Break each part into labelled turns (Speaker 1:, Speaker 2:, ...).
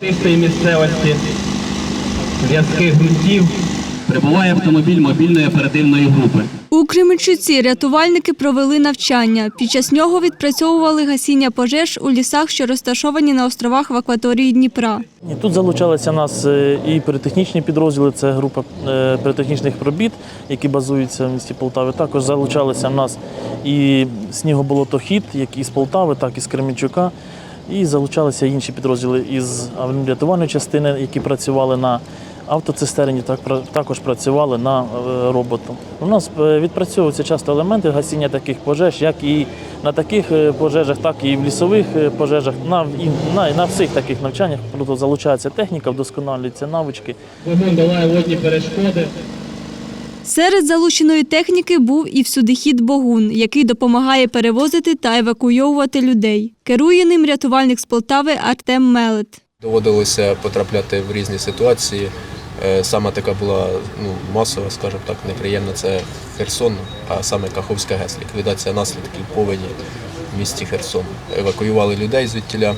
Speaker 1: Тистої місцевості, в'язких ґрунтів прибуває автомобіль мобільної оперативної групи.
Speaker 2: У Кременчуці рятувальники провели навчання. Під час нього відпрацьовували гасіння пожеж у лісах, що розташовані на островах в акваторії Дніпра.
Speaker 3: Тут залучалися нас е, і піротехнічні підрозділи, це група е, піротехнічних робіт, які базуються в місті Полтаві. Також залучалися в нас і снігоболотохід, як із Полтави, так і з Кременчука. І залучалися інші підрозділи із рятувальної частини, які працювали на автоцистерні, також працювали на е, роботу. У нас е, відпрацьовуються часто елементи гасіння таких пожеж, як і на таких е, пожежах, так і в лісових пожежах. На, на, на всіх таких навчаннях залучається техніка, вдосконалюються навички.
Speaker 1: Вогонь долає водні перешкоди.
Speaker 2: Серед залученої техніки був і всюдихід Богун, який допомагає перевозити та евакуйовувати людей. Керує ним рятувальник з Полтави Артем Мелет.
Speaker 4: Доводилося потрапляти в різні ситуації. Е, Саме така була ну, масова, скажімо так, неприємна це Херсон, а саме Каховська ГЕС, ліквідація наслідків повені в місті Херсон. Евакуювали людей звідтіля.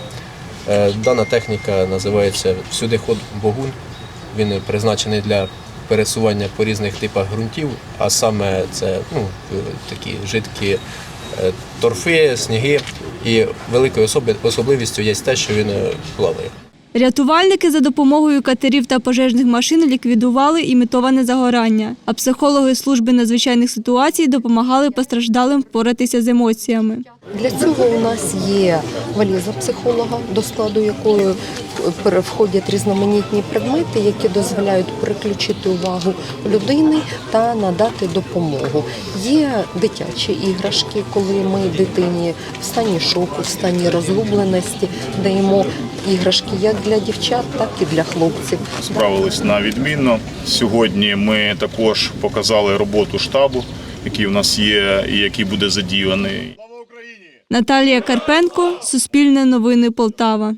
Speaker 4: Е, Дана техніка називається всюди ход Богун. Він призначений для пересування по різних типах ґрунтів, а саме це ну, е, такі жидкі е, торфи, сніги. І великою особливістю є те, що він е, плаває.
Speaker 2: Рятувальники за допомогою катерів та пожежних машин ліквідували імітоване загорання, а психологи служби надзвичайних ситуацій допомагали постраждалим впоратися з емоціями.
Speaker 5: Для цього у нас є валіза психолога, до складу якої входять різноманітні предмети, які дозволяють переключити увагу людини та надати допомогу. Є дитячі іграшки, коли ми дитині в стані шоку, в стані розгубленості даємо іграшки як для дівчат, так і для хлопців.
Speaker 6: справились на відмінно. Сьогодні ми також показали роботу штабу, який у нас є і який буде задіяний.
Speaker 2: Наталія Карпенко, Суспільне новини Полтава.